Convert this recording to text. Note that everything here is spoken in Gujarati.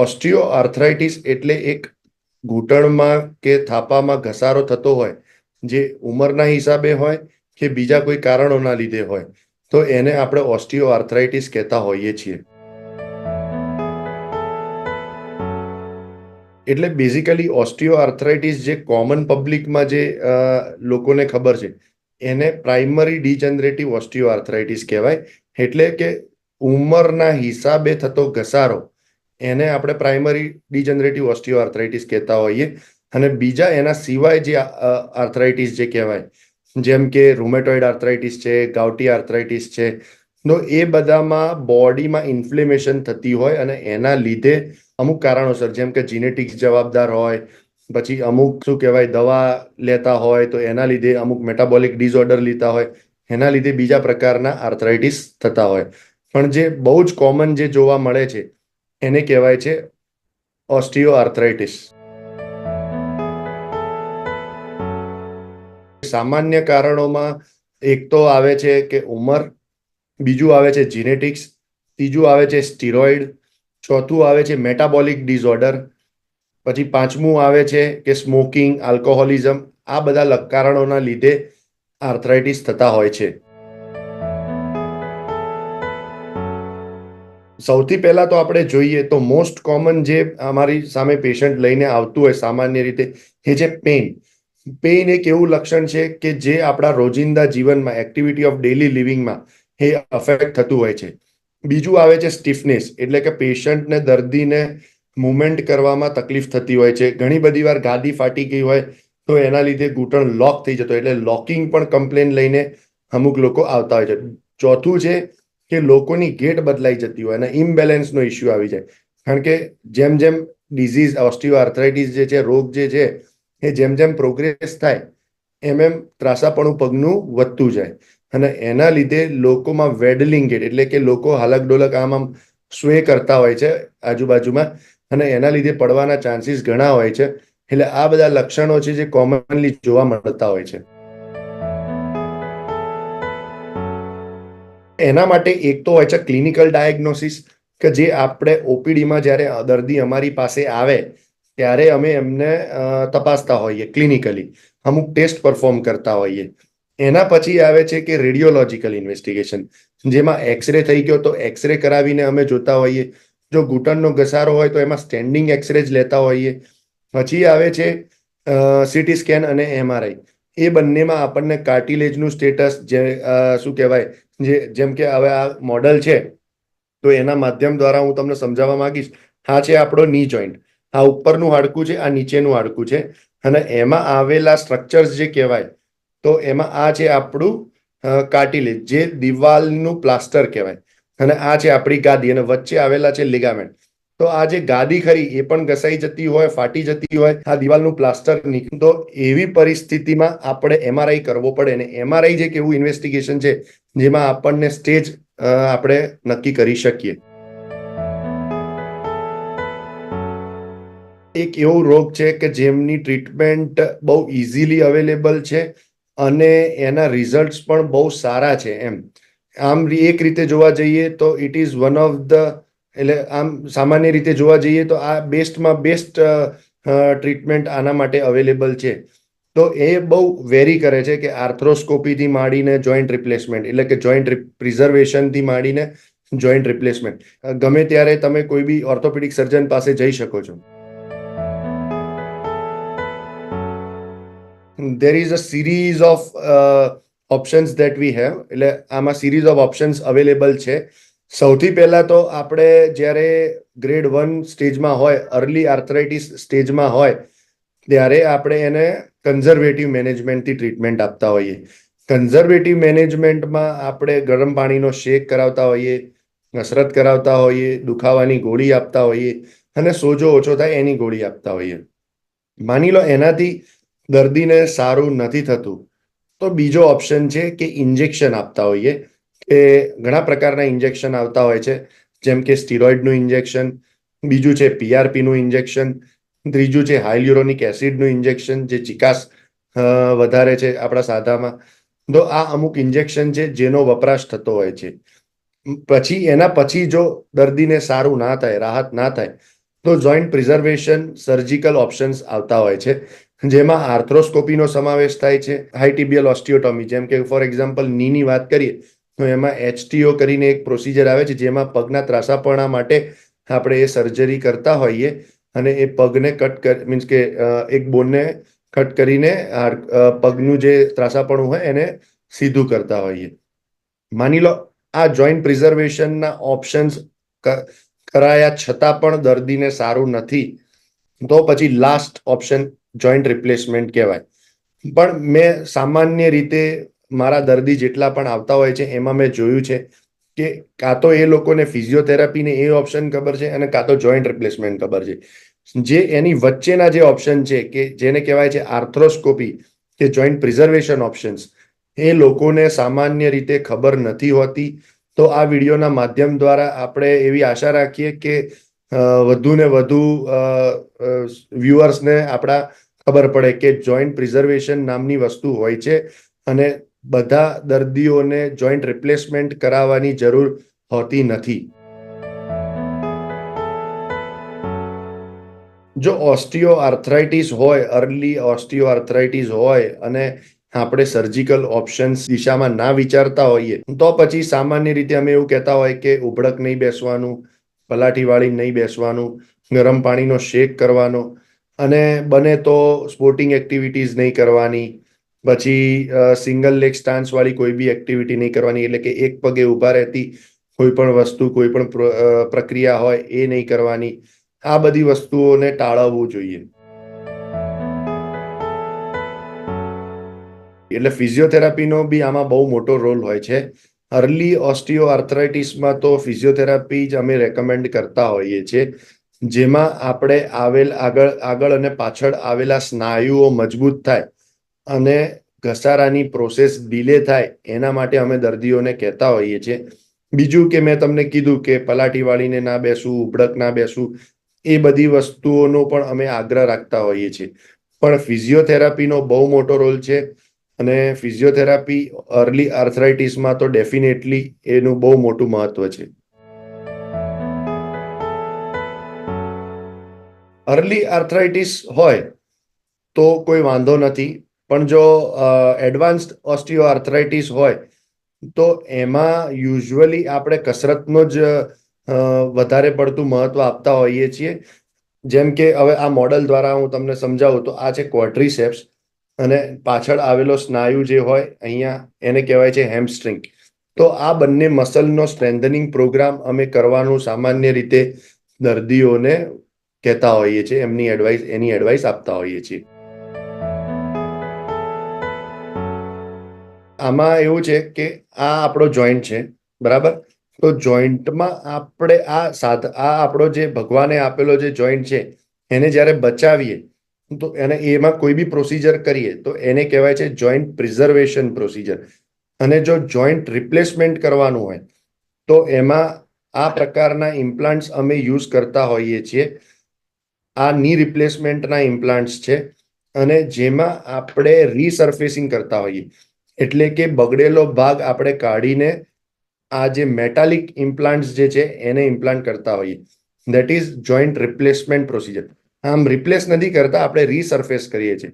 ઓસ્ટિયો આર્થરાઇટિસ એટલે એક ઘૂંટણમાં કે થાપામાં ઘસારો થતો હોય, જે ઉંમરના હિસાબે હોય કે બીજા કોઈ કારણોના લીધે હોય. તો એને આપણે ઓસ્ટિયો આર્થરાઇટિસ કહેતા હોઈએ છીએ. એટલે બેઝિકલી ઓસ્ટિયો આર્થરાઇટિસ જે કોમન પબ્લિકમાં જે લોકોને ખબર છે, એને પ્રાઇમરી ડિજનરેટિવ ઓસ્ટિયો આર્થરાઇટિસ કહેવાય. એટલે કે ઉંમરના હિસાબે થતો ઘસારો એને આપણે પ્રાઇમરી ડિજનરેટિવ ઓસ્ટિયો આર્થરાઇટિસ કહેતા હોઈએ. અને બીજા એના સિવાય જે આર્થરાઇટિસ જે કહેવાય, જેમ કે રૂમેટોઇડ આર્થરાઇટિસ છે ગાઉટી આર્થરાઇટિસ છે, તો એ બધામાં બોડીમાં ઇન્ફ્લેમેશન થતી હોય અને એના લીધે અમુક કારણોસર, જેમ કે જીનેટિક્સ જવાબદાર હોય, પછી અમુક શું કહેવાય, દવા લેતા હોય, તો એના લીધે અમુક મેટાબોલિક ડિસઓર્ડર લેતા હોય, એના લીધે બીજા પ્રકારના આર્થરાઇટિસ થતા હોય. પણ જે બહુ જ કોમન જે જોવા મળે છે એને કહેવાય છે ઓસ્ટિયો આર્થરાઇટિસ સામાન્ય કારણોમાં એક તો આવે છે કે ઉંમર, બીજું આવે છે જીનેટિક્સ ત્રીજું આવે છે સ્ટીરોઇડ ચોથું આવે છે મેટાબોલિક ડિઝઓર્ડર પછી પાંચમું આવે છે કે સ્મોકિંગ આલ્કોહોલિઝમ આ બધા કારણોના લીધે આર્થરાઇટિસ થતા હોય છે. સૌથી પહેલા તો આપણે જોઈએ તો મોસ્ટ કોમન જે અમારી સામે પેશન્ટ લઈને આવતું હોય સામાન્ય રીતે એ છે પેઇન પેઇન એક એવું લક્ષણ છે કે જે આપણા રોજિંદા જીવનમાં એક્ટિવિટી ઓફ ડેલી લિવિંગમાં એ અફેક્ટ થતું હોય છે. બીજું આવે છે સ્ટીફનેસ એટલે કે પેશન્ટને દર્દીને મુવમેન્ટ કરવામાં તકલીફ થતી હોય છે. ઘણી બધી વાર ગાદી ફાટી ગઈ હોય તો એના લીધે ઘૂંટણ લોક થઈ જતો એટલે લોકિંગ પણ કમ્પ્લેન લઈને અમુક લોકો આવતા હોય છે. ચોથું છે કે લોકોની ગેટ બદલાઈ જતી હોય અને ઇમ્બેલેન્સનો ઇસ્યુ આવી જાય. કારણ કે જેમ જેમ ડિઝીઝ ઓસ્ટિયો આર્થરાઇટિસ જે છે, રોગ જે છે, એ જેમ જેમ પ્રોગ્રેસ થાય, એમ એમ ત્રાસાપણું પગનું વધતું જાય. અને એના લીધે લોકોમાં વેડલિંગ ગેટ, એટલે કે લોકો હાલક ડોલક આમ આમ સ્વે કરતા હોય છે આજુબાજુમાં, અને એના લીધે પડવાના ચાન્સીસ ઘણા હોય છે. એટલે આ બધા લક્ષણો છે જે કોમનલી જોવા મળતા હોય છે. એના માટે એક તો હોય છે ક્લિનિકલ ડાયગ્નોસિસ કે જે આપણે ઓપીડીમાં જ્યારે દર્દી અમારી પાસે આવે, ત્યારે અમે એમને તપાસતા હોઈએ ક્લિનિકલી અમુક ટેસ્ટ પરફોર્મ કરતા હોઈએ. એના પછી આવે છે કે રેડિયોલોજીકલ ઇન્વેસ્ટિગેશન જેમાં એક્સરે થઈ ગયો તો એક્સરે કરાવીને અમે જોતા હોઈએ. જો ઘૂંટણનો ઘસારો હોય તો એમાં સ્ટેન્ડિંગ એક્સરે જ લેતા હોઈએ. પછી આવે છે સીટી સ્કેન અને એમઆરઆઈ એ બંનેમાં આપણને કાર્ટિલેજનું સ્ટેટસ જે શું કહેવાય, જે, જેમ કે હવે આ મોડલ છે, તો એના માધ્યમ દ્વારા હું તમને સમજાવવા માંગીશ, હા છે આપણો ની જોઈન્ટ આ ઉપરનું હાડકું છે, આ નીચેનું હાડકું છે. અને એમાં આવેલા સ્ટ્રક્ચર્સ જે કહેવાય, તો એમાં આ છે આપણું કાર્ટિલેજ જે દિવાલનું પ્લાસ્ટર કહેવાય. અને આ છે આપણી ગાદી અને વચ્ચે આવેલા છે લિગામેન્ટ તો આ જે ગાદી ખરી, એ પણ ઘસાઈ જતી હોય, ફાટી જતી હોય, આ દિવાલનું પ્લાસ્ટર નીકળે. તો એવી પરિસ્થિતિમાં આપણે એમઆરઆઈ કરવો પડે અને એમઆરઆઈ જે કેવું ઇન્વેસ્ટિગેશન છે, જેમાં આપણને સ્ટેજ આપણે નક્કી કરી શકીએ. એક એવો રોગ છે કે જેમની ટ્રીટમેન્ટ બહુ ઇઝીલી અવેલેબલ છે અને એના રિઝલ્ટ્સ પણ બહુ સારા છે એમ. આમ એક રીતે જોવા જઈએ તો it is one of the એટલે આમ સામાન્ય રીતે જોવા જઈએ તો આ બેસ્ટમાં બેસ્ટ ટ્રીટમેન્ટ આના માટે અવેલેબલ છે. તો એ બહુ વેરી કરે છે કે આર્થ્રોસ્કોપીથી માંડીને જોઈન્ટ રિપ્લેસમેન્ટ, એટલે કે જોઈન્ટ પ્રિઝર્વેશનથી માંડીને જોઈન્ટ રિપ્લેસમેન્ટ. ગમે ત્યારે તમે કોઈ બી ઓર્થોપેડિક સર્જન પાસે જઈ શકો છો. There is a series of options that we have એટલે આમાં સિરીઝ ઓફ ઓપ્શન્સ અવેલેબલ છે. સૌથી પહેલા તો આપણે જ્યારે ગ્રેડ વન સ્ટેજમાં હોય અર્લી આર્થરાઇટિસ સ્ટેજમાં હોય, ત્યારે આપણે એને કન્ઝર્વેટિવ મેનેજમેન્ટથી ટ્રીટમેન્ટ આપતા હોઈએ. કન્ઝર્વેટિવ મેનેજમેન્ટમાં આપણે ગરમ પાણીનો શેક કરાવતા હોઈએ, કસરત કરાવતા હોઈએ, દુખાવાની ગોળી આપતા હોઈએ અને સોજો ઓછો થાય એની ગોળી આપતા હોઈએ. માની લો એનાથી દર્દીને સારું નથી થતું, તો બીજો ઓપ્શન છે કે ઇન્જેક્શન આપતા હોઈએ. કે ઘણા પ્રકારના ઇન્જેક્શન આવતા હોય છે. જેમ કે સ્ટીરોઇડનું ઇન્જેક્શન, બીજું છે પીઆરપીનું ઇન્જેક્શન, ત્રીજું છે હાઇલ્યુરોનિક એસિડનું ઇન્જેક્શન જે ચિકાસ વધારે છે આપણા સાદામાં તો આ અમુક ઇન્જેક્શન છે જેનો વપરાશ થતો હોય છે. પછી એના પછી જો દર્દીને સારું ના થાય, રાહત ના થાય, તો જોઈન્ટ પ્રિઝર્વેશન સર્જિકલ ઓપ્શન્સ આવતા હોય છે. જેમાં આર્થ્રોસ્કોપીનો સમાવેશ થાય છે હાઈટીબિયલ ઓસ્ટિયોટોમી, જેમ કે ફોર એક્ઝામ્પલ નીની વાત કરીએ તો એમાં એચટીઓ કરીને એક પ્રોસિજર આવે છે, જેમાં પગના ત્રાસાપણા માટે આપણે એ સર્જરી કરતા હોઈએ અને એ પગને કટ કર મીન્સ કે એક બોનને કટ કરીને પગનું જે ત્રાસાપણું હોય એને સીધું કરતા હોઈએ. માની લો, આ જોઈન્ટ પ્રિઝર્વેશનના ઓપ્શન્સ કરાયા છતાં પણ દર્દીને સારું નથી, તો પછી લાસ્ટ ઓપ્શન જોઈન્ટ રિપ્લેસમેન્ટ કહેવાય. પણ મેં સામાન્ય રીતે મારા દર્દી જેટલા પણ આવતા હોય છે, એમાં મેં જોયું છે કે કાં તો એ લોકોને ફિઝિયોથેરાપીને એ ઓપ્શન ખબર છે અને કાં તો જોઈન્ટ રિપ્લેસમેન્ટ ખબર છે. જે એની વચ્ચેના જે ઓપ્શન છે કે જેને કહેવાય છે આર્થ્રોસ્કોપી કે જોઈન્ટ પ્રિઝર્વેશન ઓપ્શન્સ એ લોકોને સામાન્ય રીતે ખબર નથી હોતી. તો આ વિડીયોના માધ્યમ દ્વારા આપણે એવી આશા રાખીએ કે વધુને વધુ વ્યુઅર્સને આપણા ખબર પડે કે જોઈન્ટ પ્રિઝર્વેશન નામની વસ્તુ હોય છે અને બધા દર્દીઓને જોઈન્ટ રિપ્લેસમેન્ટ કરાવવાની જરૂર હોતી નથી. જો ઓસ્ટિયો આર્થરાઇટિસ હોય, અર્લી ઓસ્ટિયો આર્થરાઇટિસ હોય અને આપણે સર્જિકલ ઓપ્શન્સ દિશામાં ના વિચારતા હોઈએ, તો પછી સામાન્ય રીતે અમે એવું કહેતા હોય કે ઉભડક નહીં બેસવાનું પલાઠી વાળી નહીં બેસવાનું, ગરમ પાણીનો શેક કરવાનો અને બને તો સ્પોર્ટિંગ એક્ટિવિટીઝ નહીં કરવાની પછી સિંગલ લેગ સ્ટાન્સ વાળી કોઈ બી એક્ટિવિટી નહીં કરવાની, એટલે કે એક પગે ઊભા રહેતી કોઈ પણ વસ્તુ, કોઈ પણ પ્રક્રિયા હોય એ નહીં કરવાની. આ બધી વસ્તુઓને ટાળવવું જોઈએ. એટલે ફિઝિયોથેરાપીનો બી આમાં બહુ મોટો રોલ હોય છે. અર્લી ઓસ્ટિયો આર્થરાઇટિસમાં તો ફિઝિયોથેરાપી જ અમે રેકમેન્ડ કરતા હોઈએ છીએ. જેમાં આપણે આવેલ આગળ આગળ અને પાછળ આવેલા સ્નાયુઓ મજબૂત થાય. અને ઘસારાની પ્રોસેસ ડીલે થાય, એના માટે અમે દર્દીઓને કહેતા હોઈએ છીએ. બીજું કે મેં તમને કીધું કે પલાટી વાળીને ના બેસવું ઉબડક ના બેસવું એ બધી વસ્તુઓનો પણ અમે આગ્રહ રાખતા હોઈએ છીએ. પણ ફિઝિયોથેરાપીનો બહુ મોટો રોલ છે અને ફિઝિયોથેરાપી અર્લી આર્થરાઇટિસમાં તો ડેફિનેટલી એનું બહુ મોટું મહત્વ છે. અર્લી આર્થરાઇટિસ હોય તો કોઈ વાંધો નથી. પણ જો એડવાન્સ્ડ ઓસ્ટિયો આર્થરાઇટિસ હોય, તો એમાં યુઝ્યુઅલી આપણે કસરતનો જ વધારે પડતું મહત્વ આપતા હોઈએ છીએ. જેમ કે હવે આ મોડલ દ્વારા હું તમને સમજાવું તો આ છે ક્વોડ્રીસેપ્સ અને પાછળ આવેલો સ્નાયુ જે હોય, અહીંયા એને કહેવાય છે હેમસ્ટ્રિંગ તો આ બંને મસલનો સ્ટ્રેન્થનિંગ પ્રોગ્રામ અમે કરવાનું સામાન્ય રીતે દર્દીઓને કહેતા હોઈએ છીએ, એમની એડવાઇસ એની એડવાઇસ આપતા હોઈએ છીએ. આમાં એવું છે કે આ આપણો જોઈન્ટ છે, બરાબર? તો જોઈન્ટમાં આપણે આ સાધ, આ આપણો જે ભગવાને આપેલો જે જોઈન્ટ છે, એને જ્યારે બચાવીએ, તો એને એમાં કોઈ બી પ્રોસિજર કરીએ, તો એને કહેવાય છે જોઈન્ટ પ્રિઝર્વેશન પ્રોસિજર અને જો જોઈન્ટ રિપ્લેસમેન્ટ કરવાનું હોય, તો એમાં આ પ્રકારના ઇમ્પ્લાન્ટ્સ અમે યુઝ કરતા હોઈએ છીએ. આ ની રિપ્લેસમેન્ટના ઇમ્પ્લાન્ટ્સ છે. અને જેમાં આપણે રીસર્ફેસિંગ કરતા હોઈએ. એટલે કે બગડેલો ભાગ આપણે કાઢીને આ જે મેટાલિક ઇમ્પ્લાન્ટ્સ જે છે, એને ઇમ્પ્લાન્ટ કરતા હોઈએ. That is joint replacement procedure આમ રિપ્લેસ નથી કરતા, આપણે રીસર્ફેસ કરીએ છીએ.